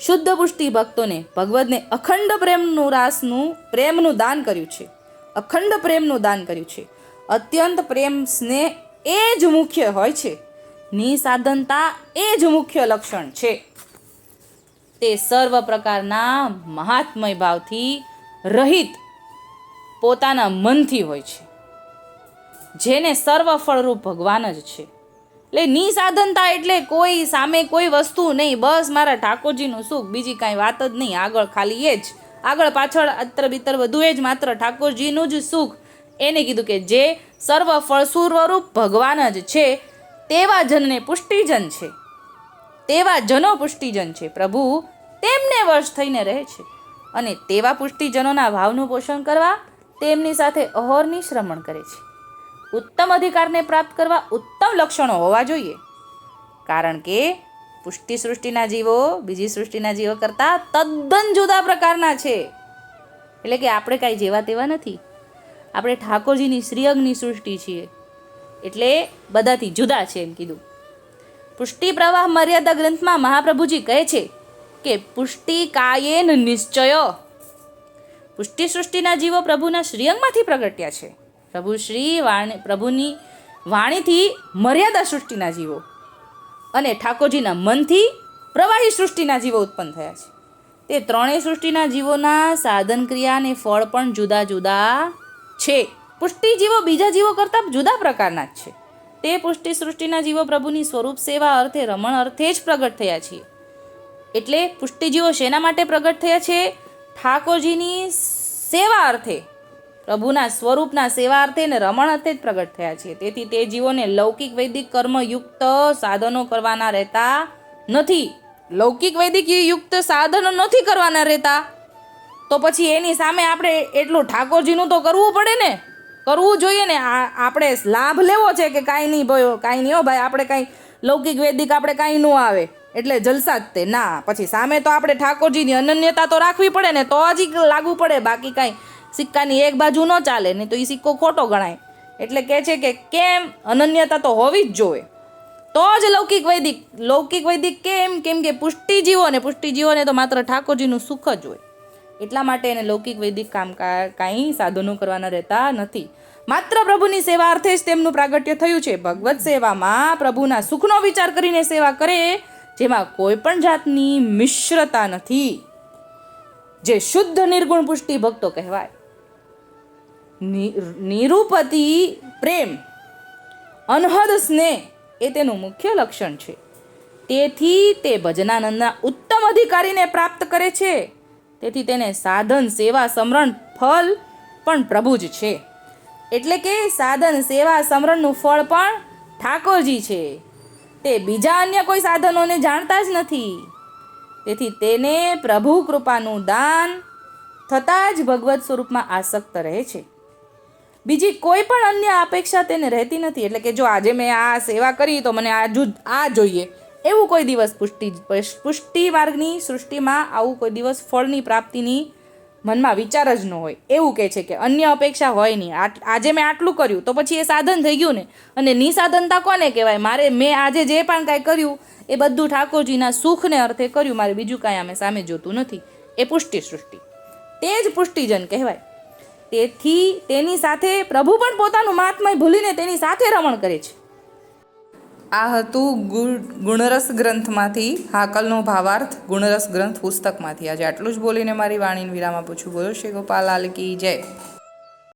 શુદ્ધ પુષ્ટિ ભક્તોને ભગવદને અખંડ પ્રેમનું રાસનું, પ્રેમનું દાન કર્યું છે. અખંડ પ્રેમનું દાન કર્યું છે. અત્યંત પ્રેમ સ્નેહ એ જ મુખ્ય હોય છે. નિસાધનતા એ જ મુખ્ય લક્ષણ છે. તે સર્વ પ્રકારના મહાત્મય ભાવથી રહિત પોતાના મનથી હોય છે. જેને સર્વ ફળરૂપ ભગવાન જ છે. એટલે નિસાધનતા એટલે કોઈ સામે કોઈ વસ્તુ નહીં. બસ મારા ઠાકોરજીનું સુખ. બીજી કાંઈ વાત જ નહીં. આગળ ખાલી એ જ. આગળ પાછળ અત્તર બિતર બધું એ જ માત્ર ઠાકોરજીનું જ સુખ. એને કીધું કે જે સર્વ ફળ સ્વરૂપ ભગવાન જ છે, તેવા જનને પુષ્ટિજન છે. તેવા જનો પુષ્ટિજન છે. પ્રભુ, તેમને વર્ષ થઈને રહે છે. અને તેવા પુષ્ટિજનોના ભાવનું પોષણ કરવા તેમની સાથે અહોરની શ્રમણ કરે છે. ઉત્તમ અધિકારને પ્રાપ્ત કરવા ઉત્તમ લક્ષણો હોવા જોઈએ. કારણ કે પુષ્ટિ સૃષ્ટિના જીવો બીજી સૃષ્ટિના જીવો કરતાં તદ્દન જુદા પ્રકારના છે. એટલે કે આપણે કાંઈ જેવા તેવા નથી. આપણે ઠાકોરજીની શ્રીઅંગની સૃષ્ટિ છીએ. એટલે બધાથી જુદા છે એમ કીધું. પુષ્ટિ પ્રવાહ મર્યાદા ગ્રંથમાં મહાપ્રભુજી કહે છે કે પુષ્ટિ કાયેન નિશ્ચય. પુષ્ટિ સૃષ્ટિના જીવો પ્રભુના શ્રીઅંગમાંથી પ્રગટ્યા છે. પ્રભુ શ્રી વાણી પ્રભુની વાણીથી મર્યાદા સૃષ્ટિના જીવો અને ઠાકોરજીના મનથી પ્રવાહી સૃષ્ટિના જીવો ઉત્પન્ન થયા છે. તે ત્રણેય સૃષ્ટિના જીવોના સાધન ક્રિયા અને ફળ પણ જુદા જુદા છે. પુષ્ટિ જીવો બીજા જીવો કરતાં જુદા પ્રકારના જ છે. તે પુષ્ટિ સૃષ્ટિના જીવો પ્રભુની સ્વરૂપ, સેવા અર્થે, રમણ અર્થે જ પ્રગટ થયા છીએ. એટલે પુષ્ટિજીવો શેના માટે પ્રગટ થયા છે? ઠાકોરજીની સેવા અર્થે પ્રભુના સ્વરૂપના સેવા અર્થે ને રમણ અર્થે જ પ્રગટ થયા છે તેથી તે જીવોને લૌકિક વૈદિક કર્મયુક્ત સાધનો કરવાના રહેતા નથી. લૌકિક વૈદિક યુક્ત સાધનો નથી કરવાના રહેતા. તો પછી એની સામે આપણે એટલું ઠાકોરજીનું તો કરવું પડે ને? કરવું જોઈએ ને? આપણે લાભ લેવો છે કે કાંઈ નહીં ભાઈ કાંઈ નહીં હો ભાઈ, આપણે કાંઈ લૌકિક વૈદિક આપણે કાંઈ ન આવે. એટલે જલસા જ તે. ના, પછી સામે તો આપણે ઠાકોરજીની અનન્યતા તો રાખવી પડે ને? તો જ લાગુ પડે, બાકી કાંઈ સિક્કાની એક બાજુ ન ચાલે, નહીં તો એ સિક્કો ખોટો ગણાય. એટલે કહે છે કે કેમ અનન્યતા તો હોવી જ જોઈએ. તો જ લૌકિક વૈદિક લૌકિક વૈદિક કેમ? કેમ કે પુષ્ટિજીવોને પુષ્ટિજીવોને તો માત્ર ઠાકોરજીનું સુખ જ હોય. એટલા માટે એને લૌકિક વૈદિક કામ કાંઈ સાધનો કરવાના રહેતા નથી. માત્ર પ્રભુની સેવા અર્થે જ તેમનું પ્રાગટ્ય થયું છે. ભગવત સેવામાં પ્રભુના સુખનો વિચાર કરીને સેવા કરે, જેમાં કોઈ પણ જાતની મિશ્રતા નથી. જે શુદ્ધ નિર્ગુણ પુષ્ટિ ભક્તો કહેવાય. નિરૂપતિ પ્રેમ, અનહદ સ્નેહ એ તેનું મુખ્ય લક્ષણ છે. તેથી તે ભજનાનંદના ઉત્તમ અધિકારીને પ્રાપ્ત કરે છે. તેથી તેને સાધન, સેવા, સમરણ ફળ પણ પ્રભુ જ છે. એટલે કે સાધન, સેવા, સમરણનું ફળ પણ ઠાકોરજી છે. તે બીજા અન્ય કોઈ સાધનોને જાણતા જ નથી. તેથી તેને પ્રભુ કૃપાનું દાન થતાં જ ભગવત સ્વરૂપમાં આસક્ત રહે છે. બીજી કોઈ પણ અન્ય અપેક્ષા તેને રહેતી નથી. એટલે કે જો આજે મેં આ સેવા કરી, તો મને આ જુ આ જોઈએ. એવું કોઈ દિવસ પુષ્ટિ પુષ્ટિ માર્ગની સૃષ્ટિમાં આવું કોઈ દિવસ ફળની પ્રાપ્તિની મનમાં વિચાર જ ન હોય. એવું કહે છે કે અન્ય અપેક્ષા હોય નહીં. આજે મેં આટલું કર્યું, તો પછી એ સાધન થઈ ગયું ને? અને નિસાધનતા કોને કહેવાય? મારે, મેં આજે જે પણ કાંઈ કર્યું, એ બધું ઠાકોરજીના સુખને અર્થે કર્યું. મારે બીજું કાંઈ અમે સામે જોતું નથી. એ પુષ્ટિ સૃષ્ટિ. તે જ પુષ્ટિજન કહેવાય. તેથી તેની સાથે પ્રભુ પણ પોતાનું મહાત્મય ભૂલીને તેની સાથે રમણ કરે છે. આ હતું ગુણ, ગુણરસ ગ્રંથમાંથી, હાકલનો ભાવાર્થ, ગુણરસ ગ્રંથ પુસ્તકમાંથી. આજે આટલું જ બોલીને મારી વાણીને વિરામ આપું છું. બોલો શ્રી ગોપાલ લાલ કી જય.